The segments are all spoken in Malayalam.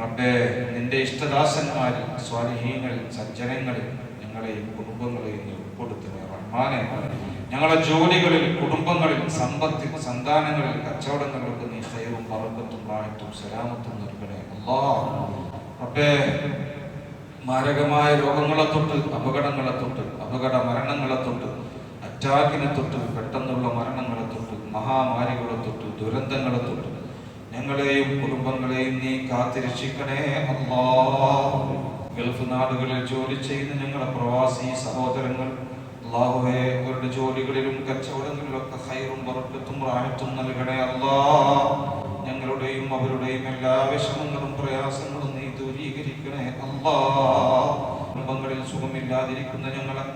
റബ്ബേ നിന്റെ ഇഷ്ടദാസന്മാരിൽ സ്വാലിഹീങ്ങളിൽ സജ്ജനങ്ങളിൽ ഞങ്ങളെയും കുടുംബങ്ങളെയും ഉൾപ്പെടുത്തുക. റഹ്മാനെ ഞങ്ങളെ ജോലികളിൽ കുടുംബങ്ങളിൽ സമ്പത്തി സന്താനങ്ങളിൽ കച്ചവടങ്ങളിലൊക്കെ നീ ഹൈറും പറമ്പത്തും പ്രായത്തും സലാമത്തും നൽകണേ. അല്ലാ റബ്ബേ മാരകമായ രോഗങ്ങളെ തൊട്ട് അപകടങ്ങളെ തൊട്ട് അപകട മരണങ്ങളെ തൊട്ട് അറ്റാക്കിനെ തൊട്ട് പെട്ടെന്നുള്ള മരണങ്ങളെ തൊട്ട് മഹാമാരികളെ തൊട്ട് ദുരന്തങ്ങളെ തൊട്ട് ഞങ്ങളെയും കുടുംബങ്ങളെയും നീ കാത്തിരക്ഷിക്കണേ അമ്മാ ഗൾഫ് നാടുകളിൽ ജോലി ചെയ്യുന്ന ഞങ്ങളുടെ പ്രവാസി സഹോദരങ്ങൾ അള്ളാഹുവെ അവരുടെ ജോലികളിലും കച്ചവടങ്ങളിലൊക്കെ ഹൈറും പുറക്കത്തും റാഹത്തും നൽകണേ അല്ലാ ഞങ്ങളുടെയും അവരുടെയും എല്ലാ വിഷമങ്ങളും പ്രയാസങ്ങളും നീ ദൂരീകരിക്കണേ അല്ലാ കുടുംബങ്ങളിൽ സുഖമില്ലാതിരിക്കുന്ന ഞങ്ങളെ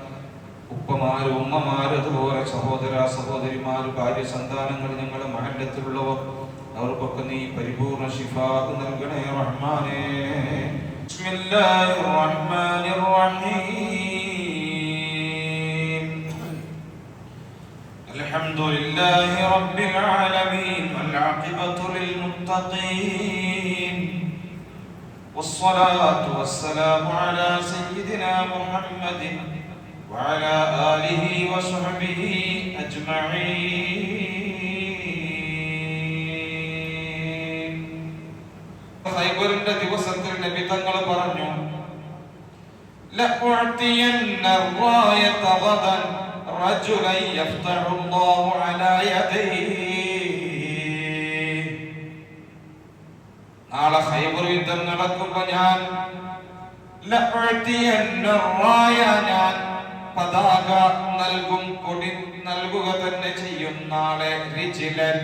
ഉപ്പമാര് ഉമ്മമാര് അതുപോലെ സഹോദര സഹോദരിമാര് ഭാര്യ സന്താനങ്ങൾ ഞങ്ങളെ മഹല്ലത്തിലുള്ളവർ അവർക്കൊക്കെ നീ പരിപൂർണ ശിഫാഖ് നൽകണേ റഹ്മാനേ ബിസ്മില്ലാഹിർ റഹ്മാനിർ റഹീം الحمد لله رب العالمين والعاقبة للمتقين والصلاة والسلام على سيدنا محمد وعلى آله وصحبه أجمعين ഖൈബറിന്റെ ദിവസത്തിൽ നബി തങ്ങൾ പറഞ്ഞു لأعطين الراية غدا رجلا يفتح الله على يديه നാളെ ഖൈബർ യുദ്ധം നടക്കുമ്പോ ഞാൻ ലഅഅതിയന്ന റായ ഞാൻ പതാക നൽകും കൊടി നൽകുക തന്നെ ചെയ്യും നാളെ റിജിലൻ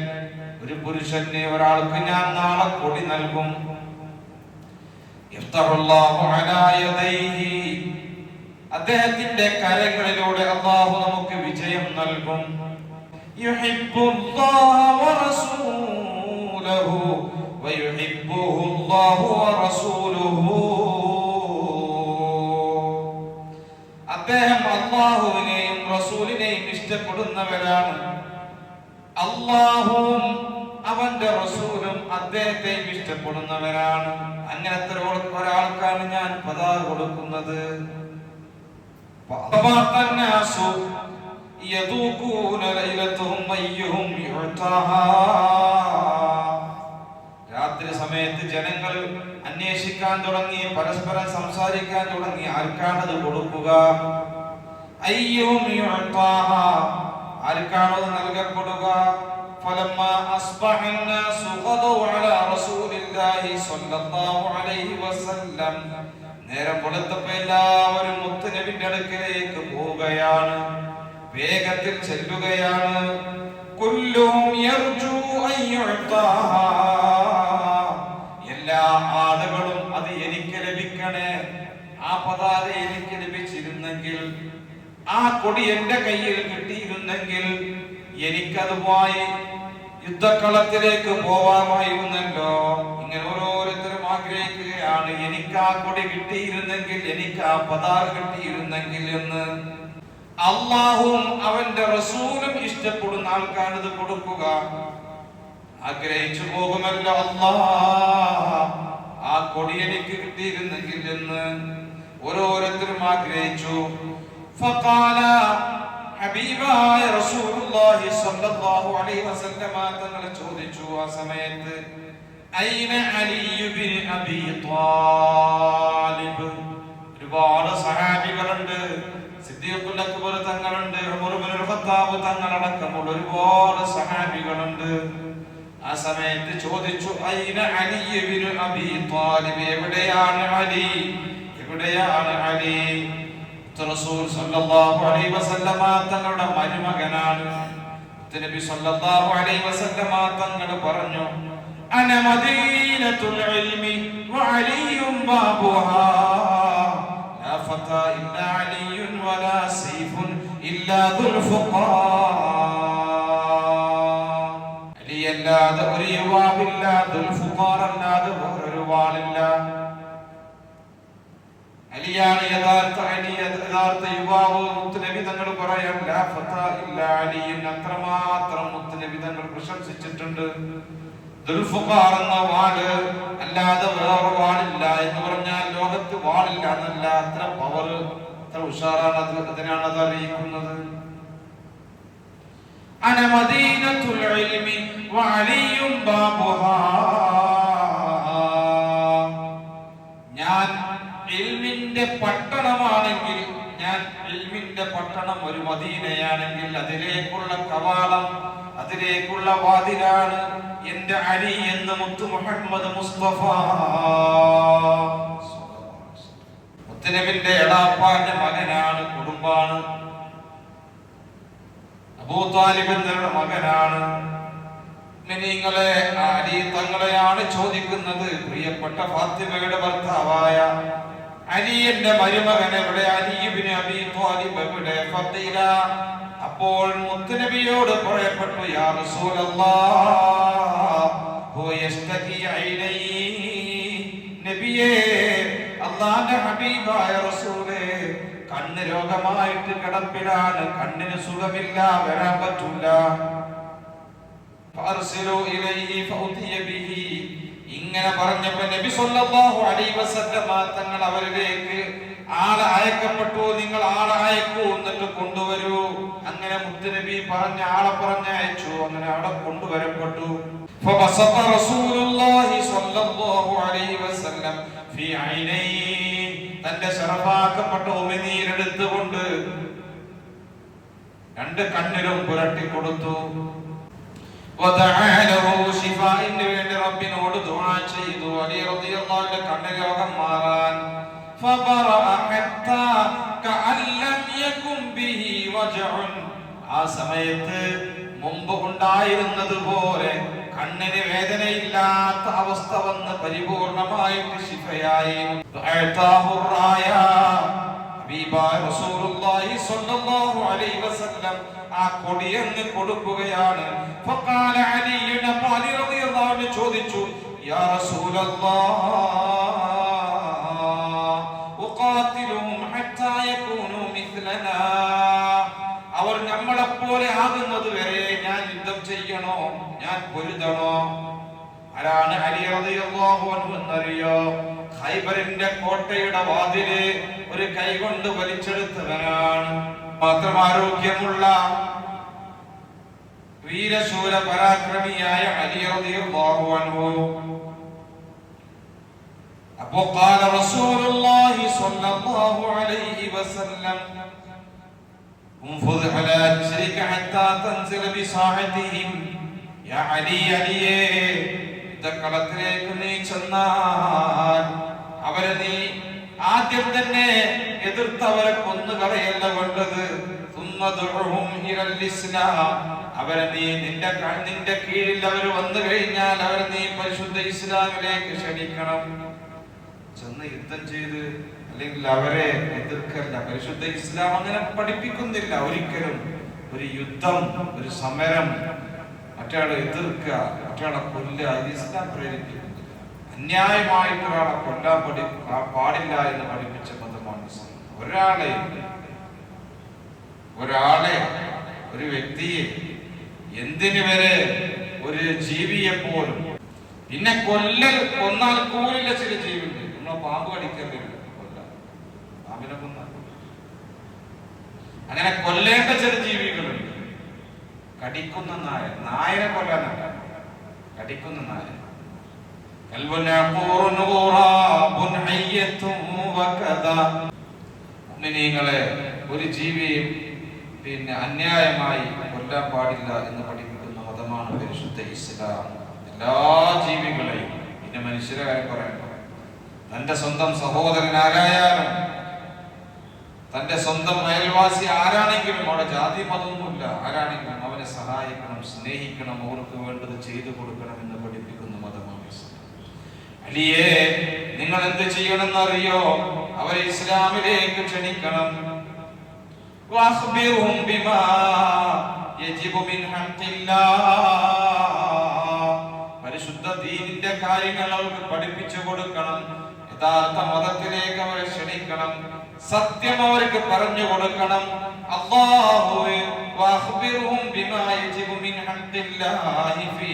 ഒരു പുരുഷന് ഒരാൾക്ക് ഞാൻ നാളെ കൊടി നൽകും യഫ്തഹുല്ലാഹു അലാ യദൈഹി അദ്ദേഹത്തിന്റെ കരങ്ങളിലൂടെ അള്ളാഹു നമുക്ക് വിജയം നൽകും. അദ്ദേഹം അള്ളാഹുവിനെയും റസൂലിനെയും ഇഷ്ടപ്പെടുന്നവരാണ്. അള്ളാഹുവും അവന്റെ റസൂലും അദ്ദേഹത്തെയും ഇഷ്ടപ്പെടുന്നവരാണ്. അങ്ങനത്തെ ഒരാൾക്കാണ് ഞാൻ പതാക കൊടുക്കുന്നത്? രാത്രി സമയത്ത് ജനങ്ങൾ അന്വേഷിക്കാൻ തുടങ്ങി പരസ്പരം സംസാരിക്കാൻ തുടങ്ങി ആർക്കാണത് കൊടുക്കുക? അയ്യോ ആർക്കാണത് നൽകപ്പെടുക? فلما أصبح الناس غدوا على رسول الله صلى الله عليه وسلم നേരം വെളുത്തപ്പോ എല്ലാവരും മുത്തുനബിന്റെ അടുക്കലേക്ക് പോവുകയാണ് വേഗത്തിൽ ചെല്ലുകയാണ് കുല്ലും യർജു അൻ യുഅ്താഹ. എല്ലാ ആളുകളും അത് എനിക്ക് ലഭിക്കണേ ആ പതാക എനിക്ക് ലഭിച്ചിരുന്നെങ്കിൽ ആ കൊടി എന്റെ കയ്യിൽ കിട്ടിയിരുന്നെങ്കിൽ എനിക്കതുമായി യുദ്ധക്കളത്തിലേക്ക് പോവാമായിരുന്നല്ലോ. ഇങ്ങനെ ഓരോരുത്തരും ആഗ്രഹിക്കുകയാണ് എനിക്ക് ആ കൊടി കിട്ടിയിരുന്നെങ്കിൽ എനിക്ക് ആ പതാക കിട്ടിയിരുന്നെങ്കിൽ എന്ന്. അള്ളാഹും അവന്റെ റസൂലും ഇഷ്ടപ്പെടുന്ന ആൾക്കാണ് ഇത് കൊടുക്കുക. ആഗ്രഹിച്ചു പോകുമല്ലോ അല്ലാ ആ കൊടി എനിക്ക് കിട്ടിയിരുന്നെങ്കിൽ എന്ന് ഓരോരുത്തരും ആഗ്രഹിച്ചു. ഹബീബായ റസൂലുള്ളാഹി സ്വല്ലല്ലാഹു അലൈഹി വസല്ലമ തങ്ങൾ ചോദിച്ചു ആ സമയത്ത് ഐന അലി ഇബ്നു അബീ ത്വാലിബ്? ഒരുപാട് സഹാബികളുണ്ട് സിദ്ദീഖുൽ അക്ബർ തങ്ങളുണ്ട് ഉമർ ഇബ്നുൽ ഖത്താബ് തങ്ങളടക്കമുള്ള ഒരുപാട് സഹാബികളുണ്ട്. ആ സമയത്ത് ചോദിച്ചു ഐന അലി ഇബ്നു അബീ ത്വാലിബ്? എവിടെയാണ് അലി? എവിടെയാണ് അലി? റസൂൽ സല്ലല്ലാഹു അലൈഹി വസല്ലമ തങ്ങളുടെ മരുമകനാണ്. നബി സല്ലല്ലാഹു അലൈഹി വസല്ലമ തങ്ങൾ പറഞ്ഞു അന മദീനത്തുൽ ഇൽമി വഅലിയും ബാബുഹാ. ലാ ഫതാ ഇല്ലാ അലിയുൻ വലാ സൈഫുൻ ഇല്ലാ ദുൽ ഫുഖാ. അലിയല്ലാതെ ഒരു യുവാവില്ല ദുൽഫുഖാർ അല്ലാതെ വേറൊരു വാളില്ല അലിയാണ് യഥാർത്ഥ അലി യഥാർത്ഥ യുവാവ്. മുത്തുനബി തങ്ങൾ പറയാം ലാ ഫതാ ഇല്ലാ അലിയൻ അത്രമാത്രം മുത്തുനബി തങ്ങൾ പ്രശംസിച്ചിട്ടുണ്ട്. ദുൽഫുഖാർ എന്ന വാൾ അല്ലാതെ വേറെ വാളില്ല എന്ന് പറഞ്ഞാൽ ലോകത്ത് വാളില്ല എന്നല്ല. അത്ര പവർ അത്ര ഉഷാറാണ് അത്. അതിനാണ് അത് അറിയിക്കുന്നത്. അന മദീനത്തുൽ ഇൽമി വഅലിയും ബാബുഹാ ഞാൻ പട്ടണമാണെങ്കിൽ ഞാൻ ഇൽമിന്റെ പട്ടണം ഒരു മദീനയാണെങ്കിൽ അതിലേക്കുള്ള കവാളം അതിലേക്കുള്ള വാതിലാണ് എന്റെ അലി എന്ന് മുത്തു മുഹമ്മദ് മുസ്തഫ. മുത്തനബിന്റെ എടാപ്പാന്റെ മകനാണ് കുടുംബാണ്. അബൂ എന്നവരുടെ മകനാണ്. നിങ്ങളെ അലി തങ്ങളെയാണ് ചോദിക്കുന്നത്. പ്രിയപ്പെട്ട ഫാത്തിമയുടെ ഭർത്താവായ അലിയന്റെ മരുമകൻ എവിടെ? അലിബിന് അബി താലിബ് എവിടെ? ഫത്തീല. അപ്പോൾ മുത്തുനബിയോട് പറയപ്പെട്ടു യാ റസൂലല്ലാഹ് നബിയേ അല്ലാഹുവിന്റെ ഹബീബായ റസൂലേ കണ്ണ് രോഗമായിട്ട് കിടപ്പിലാണ് കണ്ണിന് സുഖമില്ല വരാൻ പറ്റില്ല ഇങ്ങനെ പറഞ്ഞപ്പോ നബി സല്ലല്ലാഹു അലൈഹി വസല്ലം തങ്ങൾ അവരിലേക്ക് ആളെ അയക്കപ്പെട്ടു നിങ്ങൾ ആളെ അയക്കൂ എന്നിട്ട് കൊണ്ടുവരൂ. അങ്ങനെ മുത്തുനബി പറഞ്ഞ ആളെ പറഞ്ഞ അയച്ചു. അങ്ങനെ അവിടെ കൊണ്ടുവരപ്പെട്ടു. റസൂലുള്ളാഹി സല്ലല്ലാഹു അലൈഹി വസല്ലം ഫീ ഐനൈ തന്റെ ശറഫാക്കപ്പെട്ട ഉമിനീരെടുത്തുകൊണ്ട് രണ്ട് കണ്ണിലും പുരട്ടി കൊടുത്തു. ഷിഫാഇന് വേണ്ടി റബ്ബിനോട് ദുആ ചെയ്തു അലി റളിയല്ലാഹുവിന്റെ കണ്ണ് രോഗം മാറാൻ فبرأ حتى كأن لم يكن به وجع ആ സമയത്ത് മുമ്പ് ഉണ്ടായിരുന്നത് പോലെ കണ്ണിന് വേദനയില്ലാത്ത അവസ്ഥ വന്ന് പരിപൂർണമായിട്ട് ശിഫയായി ആ കൊടിയങ്ങ് കൊടുക്കുകയാണ്. ചോദിച്ചു യാ അവർ നമ്മളെപ്പോലെ ആകുന്നത് വരെ ഞാൻ യുദ്ധം ചെയ്യണോ? ഞാൻ പൊരുതണോ? ആരാണ് അലി അറിയോ എന്നറിയോ? ഖൈബറിന്റെ കോട്ടയുടെ വാതില് ഒരു കൈകൊണ്ട് വലിച്ചെടുത്തവനാണ് മാത്രം ആരോഗ്യമുള്ള വീരശൂര പരാക്രമിയായ അലി റളിയല്ലാഹു അൻഹു അപ്പോ قال رسول الله صلى الله عليه وسلم انفذ على رجلك حتى تنزل بساعتهم يا علي عليേ യുദ്ധക്കളത്തിലേക്ക് നീ ചെന്നാൽ അവരെ നീ ആദ്യം തന്നെ എതിർത്തവരെ കൊന്നുകളയല്ല വേണ്ടത്. സുന്നദുഉഹും ഇലൽ അവരെ നീ നിന്റെ നിന്റെ കീഴിൽ അവർ വന്നു കഴിഞ്ഞാൽ അവരെ നീ പരിശുദ്ധ ഇസ്ലാമിലേക്ക് ക്ഷണിക്കണം. ചെന്ന് യുദ്ധം ചെയ്ത് അല്ലെങ്കിൽ അവരെ എതിർക്കല്ല. പരിശുദ്ധ ഇസ്ലാം അങ്ങനെ പഠിപ്പിക്കുന്നില്ല ഒരിക്കലും. ഒരു യുദ്ധം ഒരു സമരം മറ്റയാളെ എതിർക്കുക മറ്റയാളെ കൊല്ലുക ഇത് ഇസ്ലാം പ്രേരിപ്പിക്കുന്നു. അന്യായമായിട്ട് ഒരാളെ കൊല്ലാൻ ആ- പാടില്ല എന്ന് പഠിപ്പിച്ച മതമാണ് ഒരാളെ ഒരാളെ ഒരു വ്യക്തിയെ എന്തിനു വരെ ഒരു ജീവിയെ പോലും പിന്നെ കൊല്ലൽ കൊന്നാൽ കൂലില്ല ചില ജീവിയുണ്ട്. നമ്മളെ പാമ്പ് കടിക്കരുത് കൊല്ല. പാമ്പിനെ കൊന്നാൽ. അങ്ങനെ കൊല്ലേണ്ട ചില ജീവികളുണ്ട്. കടിക്കുന്ന നായ നായനെ കൊല്ലാനല്ല. കടിക്കുന്ന നായ മുഅ്മിനീങ്ങളെ ഒരു ജീവിയും പിന്നെ അന്യായമായി കൊല്ലാൻ പാടില്ല എന്ന് പഠിപ്പിക്കുന്ന മതമാണ് പരിശുദ്ധ ഇസ്ലാം. എല്ലാ ജീവികളെയും പിന്നെ മനുഷ്യരെ കാര്യം പറയണ്ട തന്റെ സ്വന്തം സഹോദരൻ ആരായാലും തന്റെ സ്വന്തം അയൽവാസി ആരാണെങ്കിലും അവിടെ ജാതി മതമൊന്നുമില്ല. ആരാണെങ്കിലും അവനെ സഹായിക്കണം സ്നേഹിക്കണം അവർക്ക് വേണ്ടത് ചെയ്തു കൊടുക്കണം എന്ന് പഠിപ്പിക്കുന്ന അലിയെ നിങ്ങൾ എന്ത് ചെയ്യണമെന്ന് അറിയോ അവരെ ഇസ്ലാമിലേക്ക് ക്ഷണിക്കണം واخبرهم بما يجب من حق الله പരിശുദ്ധ ദീനിന്റെ കാര്യങ്ങൾ അവർക്ക് പഠിപ്പിച്ചു കൊടുക്കണം യഥാർത്ഥ മതത്തിലേക്ക് അവരെ ക്ഷണിക്കണം സത്യം അവർക്ക് പറഞ്ഞു കൊടുക്കണം അല്ലാഹുവേ വാഖ്ബിർഹും ബിമാ യജിബു മിൻ ഹഖ്ഖില്ലാഹി ഫീ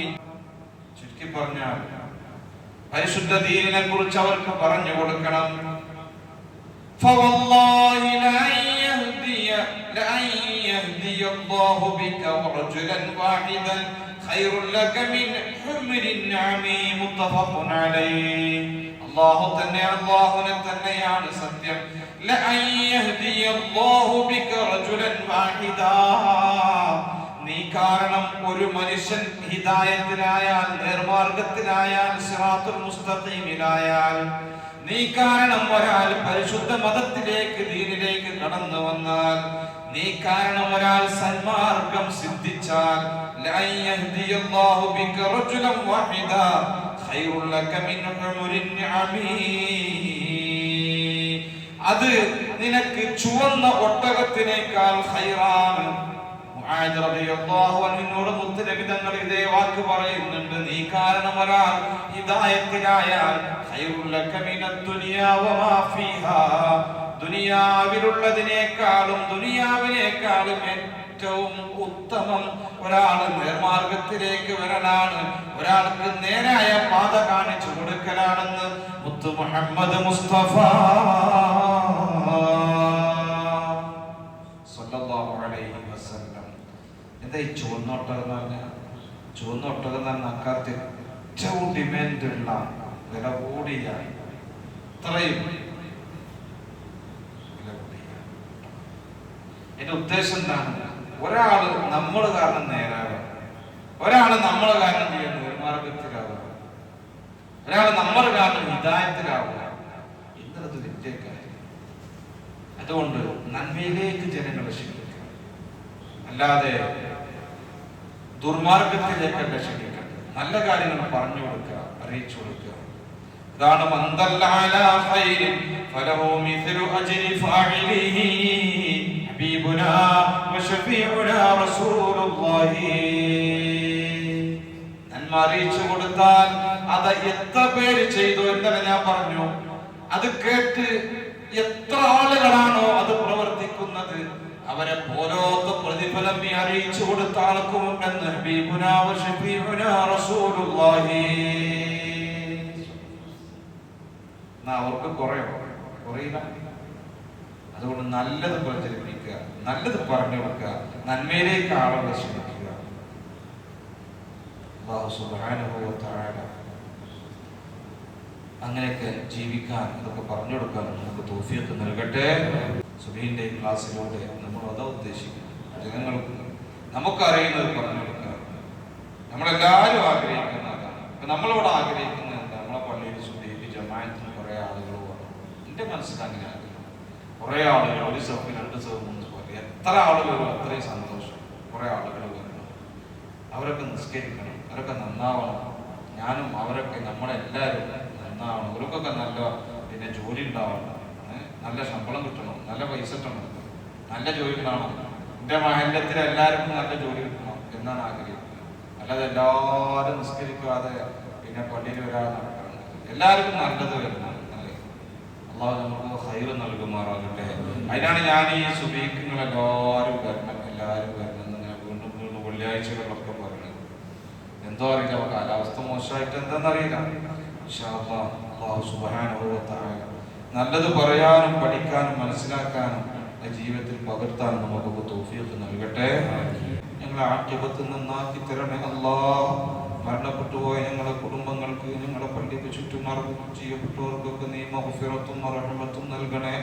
ചുരുക്കി ചുരുക്കി പറഞ്ഞാൽ പരിശുദ്ധ ദീനിനെ കുറിച്ച് അവർക്ക് പറഞ്ഞു കൊടുക്കണം فوالله لأن يهدي لأن يهدي الله بك رجلا واحدا خير لك من حمر النعم متفق عليه അള്ളാഹു തന്നെ അള്ളാഹുനെ തന്നെയാണ് സത്യം لأن يهدي الله بك رجلا واحدا നീ കാരണം ഒരു മനുഷ്യൻ ഹിതായത്തിനായാൽ നിർമാർഗത്തിനായാൽ സിറാത്തുൽ മുസ്തഖീമിലായാൽ നീ കാരണം ഒരാൾ പരിശുദ്ധ മതത്തിലേക്ക് ദീനിലേക്ക് കടന്നു വന്നാൽ നീ കാരണം ഒരാൾ സന്മാർഗം സിദ്ധിച്ചാൽ അത് നിനക്ക് ചുവന്ന ഒട്ടകത്തിനേക്കാൾ ഖൈറാണ്. അൻഹുവിനോട് മുത്തുനബി തങ്ങൾ ഇതേ വാക്ക് പറയുന്നുണ്ട്. നീ കാരണം ഒരാൾ ഫീഹാ. ദുനിയാവിലുള്ളതിനേക്കാളും ദുനിയാവിനേക്കാളും ഏറ്റവും ഉത്തമം ഒരാൾ നേർമാർഗത്തിലേക്ക് വരലാണ്. ഒരാൾക്ക് നേരായ പാത കാണിച്ചു കൊടുക്കലാണെന്ന് മുത്തു മുഹമ്മദ് മുസ്തഫ എന്താ ഈ ചുവന്ന ഒട്ടകം എന്ന് പറഞ്ഞാൽ ചുവന്നൊട്ടകം എന്ന് പറഞ്ഞാൽ അക്കാലത്ത് ഏറ്റവും ഡിമാൻഡ് ഉള്ള വില കൂടിയ ഇത്രയും എന്റെ ഉദ്ദേശം എന്താണ്? ഒരാൾ നമ്മൾ കാരണം നേരാകും ഒരാൾ നമ്മൾ കാരണം ചെയ്യുന്ന നിർമാർഗത്തിലാവുക ഒരാൾ നമ്മൾ കാരണം ഹിതായത്തിലാവുക. എന്നുള്ളത് വലിയ കാര്യം. അതുകൊണ്ട് നന്മയിലേക്ക് ജനങ്ങളെ ക്ഷണിക്കുക. അല്ലാതെ ദുർമാർഗത്തിലേക്കല്ല ക്ഷണിക്കുക നല്ല കാര്യങ്ങൾ പറഞ്ഞു കൊടുക്കുക അറിയിച്ചു കൊടുക്കുക. ഇതാണ് നന്മ അറിയിച്ചു കൊടുത്താൽ അത് എത്ര പേര് ചെയ്തു എന്നല്ല ഞാൻ പറഞ്ഞു. അത് കേട്ട് എത്ര ആളുകളാണോ അത് പ്രവർത്തിക്കുന്നത്? അവരെ പോലോത്ത നീ അറിയിച്ചു കൊടുത്ത ആൾക്കുമുണ്ടെന്ന് ഹബീബുനാ വശഫീഉനാ റസൂലുള്ളാഹി. അവർക്ക് കുറയോ? കുറയില്ല. അതുകൊണ്ട് നല്ലത് പ്രചരിപ്പിക്കുക നല്ലത് പറഞ്ഞു കൊടുക്കുക നന്മയിലേക്ക് ആളുകളെ ശ്രമിക്കുക സുബ്ഹാനഹു തആല അങ്ങനെയൊക്കെ ജീവിക്കാൻ അതൊക്കെ പറഞ്ഞു കൊടുക്കാൻ നമുക്ക് തോഫിയൊക്കെ നൽകട്ടെ. സുബീന്റെ ക്ലാസ്സിലൂടെ നമ്മൾ അതാ ഉദ്ദേശിക്കുന്നു ജനങ്ങൾക്ക് നമുക്കറിയുന്നത് പറഞ്ഞു കൊടുക്കുക നമ്മളെല്ലാവരും ആഗ്രഹിക്കുന്നതാണ് ഇപ്പൊ നമ്മളോട് ആഗ്രഹിക്കുന്നത് എന്താ? നമ്മളെ പള്ളിയിൽ സുബീബി ജമായത്തിന് കുറെ വേണം എന്റെ മനസ്സിൽ അങ്ങനെ ആഗ്രഹം. കുറെ ആളുകൾ ഒരു സഭ രണ്ട് സഭ മൂന്ന് സഭ എത്ര ആളുകൾ അത്രയും സന്തോഷം. കുറെ ആളുകൾ വരണം അവരൊക്കെ നിസ്കരിക്കണം. അവരൊക്കെ നന്നാവണം. ഞാനും അവരൊക്കെ നമ്മളെല്ലാവരും നന്നാവണം. അവർക്കൊക്കെ നല്ല പിന്നെ ജോലി ഉണ്ടാവണം. നല്ല ശമ്പളം കിട്ടണം. നല്ല പൈസ കിട്ടണം. നല്ല ജോലി ഉണ്ടാവണം. എന്റെ മഹല്ലത്തിൽ എല്ലാവർക്കും നല്ല ജോലി കിട്ടണം എന്നാണ് ആഗ്രഹിക്കുന്നത്. അല്ലാതെ എല്ലാവരും നിസ്കരിക്കാതെ പിന്നെ പള്ളിയിൽ വരാതെ നടക്കണം എല്ലാവർക്കും നല്ലത് വരുന്നതാണ് അല്ലേ? അള്ളാഹു നമുക്ക് ഹൈറ് നൽകുമാറാകട്ടെ. അതിനാണ് ഞാൻ ഈ സുബീഖങ്ങൾ എല്ലാവരും വരണം എല്ലാവരും വരണം ഞാൻ വീണ്ടും വീണ്ടും വെള്ളിയാഴ്ചകളിലൊക്കെ പറയുന്നത്. എന്തോ അറിയില്ല കാലാവസ്ഥ മോശമായിട്ട് എന്താണെന്നറിയില്ല. അള്ളാഹു തആല നല്ലത് പറയാനും പഠിക്കാനും മനസ്സിലാക്കാനും ജീവിതത്തിൽ പകർത്താൻ നമുക്ക് തോഫിയൊക്കെ നൽകട്ടെ. ഞങ്ങളെ ആക്ഷേപത്തിൽ നന്നാക്കി തരണേ അല്ലാ. മരണപ്പെട്ടു പോയ ഞങ്ങളുടെ കുടുംബങ്ങൾക്ക് ഞങ്ങളുടെ പള്ളിക്ക് ചുറ്റുമാർക്കും ചെയ്യപ്പെട്ടവർക്കൊക്കെ നീ മഹഫിറത്തും റഹ്മത്തും നൽകണേ